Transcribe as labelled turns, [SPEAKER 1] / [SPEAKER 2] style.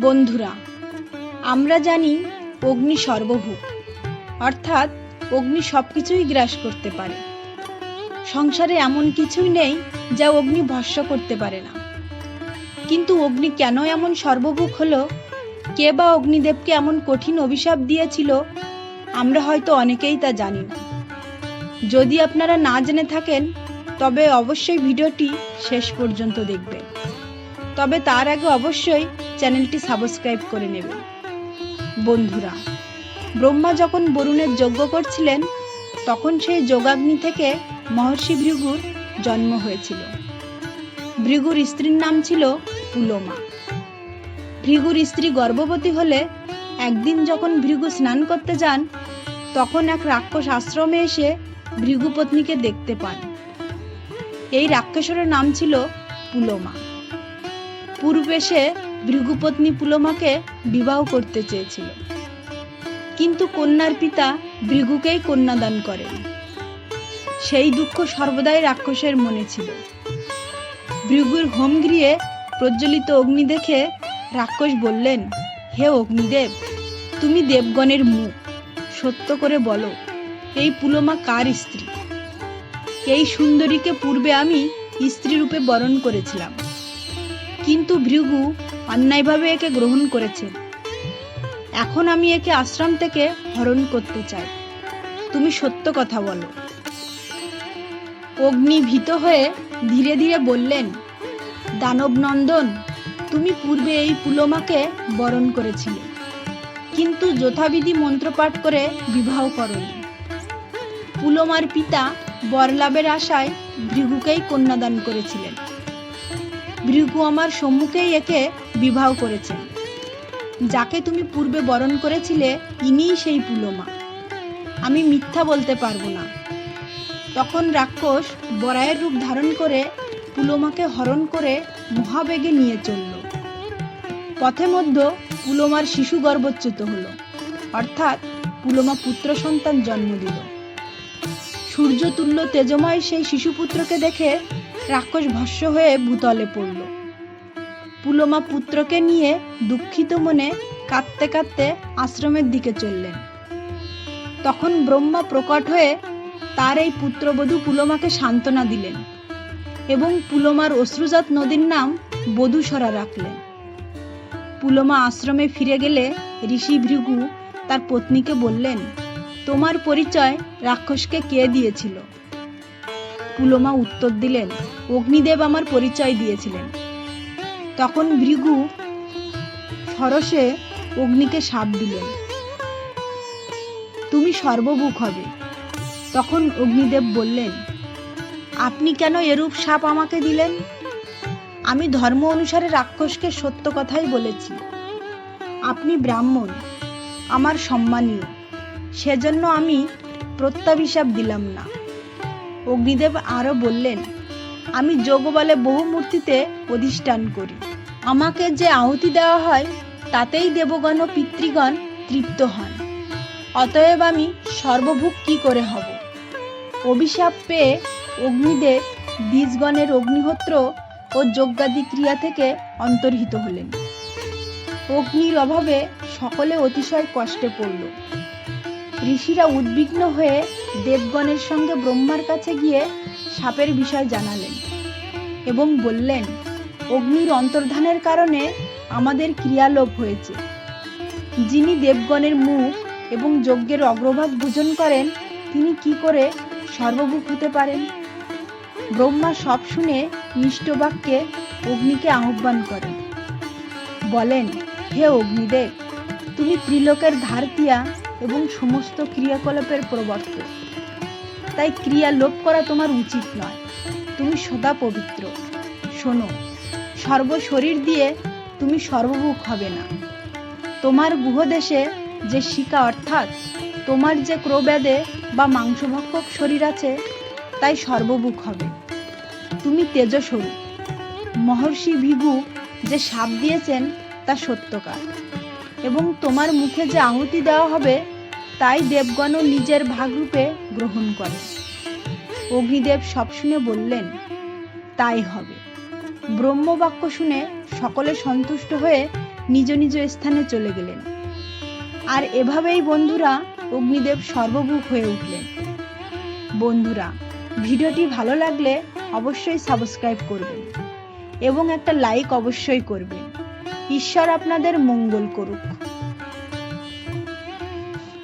[SPEAKER 1] বন্ধুরা, আমরা জানি অগ্নি সর্বভূক অর্থাৎ অগ্নি সব কিছুই গ্রাস করতে পারে। সংসারে এমন কিছুই নেই যা অগ্নি ভস্য করতে পারে না। কিন্তু অগ্নি কেন এমন সর্বভূক হলো? কে বা অগ্নিদেবকে এমন কঠিন অভিশাপ দিয়েছিল? আমরা হয়তো অনেকেই তা জানি না। যদি আপনারা না জেনে থাকেন, তবে অবশ্যই ভিডিওটি শেষ পর্যন্ত দেখবেন। তবে তার আগে অবশ্যই চ্যানেলটি সাবস্ক্রাইব করে নেবেন। বন্ধুরা, ব্রহ্মা যখন বরুণের যজ্ঞ করছিলেন, তখন সেই যোগাগ্নি থেকে মহর্ষি ভৃগুর জন্ম হয়েছিল। ভৃগুর স্ত্রীর নাম ছিল পুলোমা। ভৃগুর স্ত্রী গর্ভবতী হলে একদিন যখন ভৃগু স্নান করতে যান, তখন এক রাক্ষস আশ্রমে এসে ভৃগু পত্নীকে দেখতে পান। এই রাক্ষসের নাম ছিল পুলোমা। পূর্বে সে ভৃগুপত্নী পুলোমাকে বিবাহ করতে চেয়েছিল। কিন্তু কন্যার পিতা ভৃগুকেই কন্যাদান করেন। সেই দুঃখ সর্বদাই রাক্ষসের মনে ছিল। ভৃগুর হোমগৃহে প্রজ্বলিত অগ্নি দেখে রাক্ষস বললেন, হে অগ্নিদেব, তুমি দেবগণের মুখ। সত্য করে বলো, এই পুলমা কার স্ত্রী? এই সুন্দরীকে পূর্বে আমি স্ত্রী রূপে বরণ করেছিলাম। কিন্তু ভৃগু অন্যায়ভাবে একে গ্রহণ করেছেন এখন আমি একে আশ্রম থেকে হরণ করতে চাই। তুমি সত্য কথা বলো। অগ্নি ভীত হয়ে ধীরে ধীরে বললেন দানব নন্দন তুমি পূর্বে এই পুলোমাকে বরণ করেছিলে, কিন্তু যথাবিধি মন্ত্রপাঠ করে বিবাহ করনি। পুলোমার পিতা বরলাভের আশায় ভৃগুকেই কন্যাদান করেছিলেন। ভৃগু আমার সম্মুখেই একে বিবাহ করেছেন যাকে তুমি পূর্বে বরণ করেছিলে, ইনিই সেই পুলোমা। আমি মিথ্যা বলতে পারব না। তখন রাক্ষস বরায়ের রূপ ধারণ করে পুলোমাকে হরণ করে মহাবেগে নিয়ে চলল। পথে মধ্য পুলোমার শিশু গর্ভচ্যুত হল। অর্থাৎ পুলোমা পুত্র সন্তান জন্ম দিল। সূর্যতুল্য তেজময় সেই শিশুপুত্রকে দেখে রাক্ষস ভস্য হয়ে ভূতলে পড়ল। পুলোমা পুত্রকে নিয়ে দুঃখিত মনে কাঁদতে কাঁদতে আশ্রমের দিকে চললেন। তখন ব্রহ্মা প্রকট হয়ে তার এই পুত্রবধূ পুলোমাকে সান্ত্বনা দিলেন এবং পুলোমার অশ্রুজাত নদীর নাম বধূসরা রাখলেন। পুলোমা আশ্রমে ফিরে গেলে ঋষি ভৃগু তার পত্নীকে বললেন, তোমার পরিচয় রাক্ষসকে কে দিয়েছিল? পুলোমা উত্তর দিলেন, অগ্নিদেব আমার পরিচয় দিয়েছিলেন। তখন ভৃগু সরসে অগ্নিকে সাপ দিলেন, তুমি সর্বভুক হবে। তখন অগ্নিদেব বললেন, আপনি কেন এরূপ সাপ আমাকে দিলেন? আমি ধর্ম অনুসারে রাক্ষসকে সত্য কথাই বলেছি। আপনি ব্রাহ্মণ, আমার সম্মানীয়, সেজন্য আমি প্রত্যাভিশাপ দিলাম না। অগ্নিদেব আরও বললেন, আমি যোগ বলে বহু মূর্তিতে অধিষ্ঠান করি। আমাকে যে আহুতি দেওয়া হয়, তাতেই দেবগণ ও পিতৃগণ তৃপ্ত হন। অতএব আমি সর্বভুক কি করে হব? অভিশাপ পেয়ে অগ্নিদেব দ্বিজগণের অগ্নিহোত্র ও যজ্ঞাদি ক্রিয়া থেকে অন্তর্হিত হলেন। অগ্নির অভাবে সকলে অতিশয় কষ্টে পড়ল। ঋষিরা উদ্বিগ্ন হয়ে দেবগণের সঙ্গে ব্রহ্মার কাছে গিয়ে সাপের বিষয় জানালেন এবং বললেন, অগ্নির অন্তর্ধানের কারণে আমাদের ক্রিয়ালোপ হয়েছে। যিনি দেবগণের মুখ এবং যজ্ঞের অগ্রভাগ ভোজন করেন, তিনি কি করে সর্বভূক হতে পারেন? ব্রহ্মা সব শুনে মিষ্টবাক্যে অগ্নিকে আহ্বান করেন। বলেন, হে অগ্নিদেব, তুমি ত্রিলোকের ধারতিয়া এবং সমস্ত ক্রিয়াকলাপের প্রবর্তক তাই ক্রিয়া লোপ করা তোমার উচিত নয়। তুমি সদা পবিত্র। শোনো, সর্বশরীর দিয়ে তুমি সর্বভুক হবে না। তোমার গুহদেশে যে শিকা অর্থাৎ তোমার যে ক্রোব্যাদে বা মাংসভক্ষক শরীর আছে, তাই সর্বভুক হবে। তুমি তেজস্বরূপ। মহর্ষি ভিগু যে সাপ দিয়েছেন, তা সত্যকার। এবং তোমার মুখে যে আহুতি দেওয়া হবে, তাই দেবগণও নিজের ভাগরূপে গ্রহণ করে। অগ্নিদেব সব শুনে বললেন, তাই হবে। ব্রহ্মবাক্য শুনে সকলে সন্তুষ্ট হয়ে নিজ নিজ স্থানে চলে গেলেন। আর এভাবেই বন্ধুরা অগ্নিদেব সর্বভূক হয়ে উঠলেন। বন্ধুরা, ভিডিওটি ভালো লাগলে অবশ্যই সাবস্ক্রাইব করবেন এবং একটা লাইক অবশ্যই করবেন। ঈশ্বর আপনাদের মঙ্গল করুক।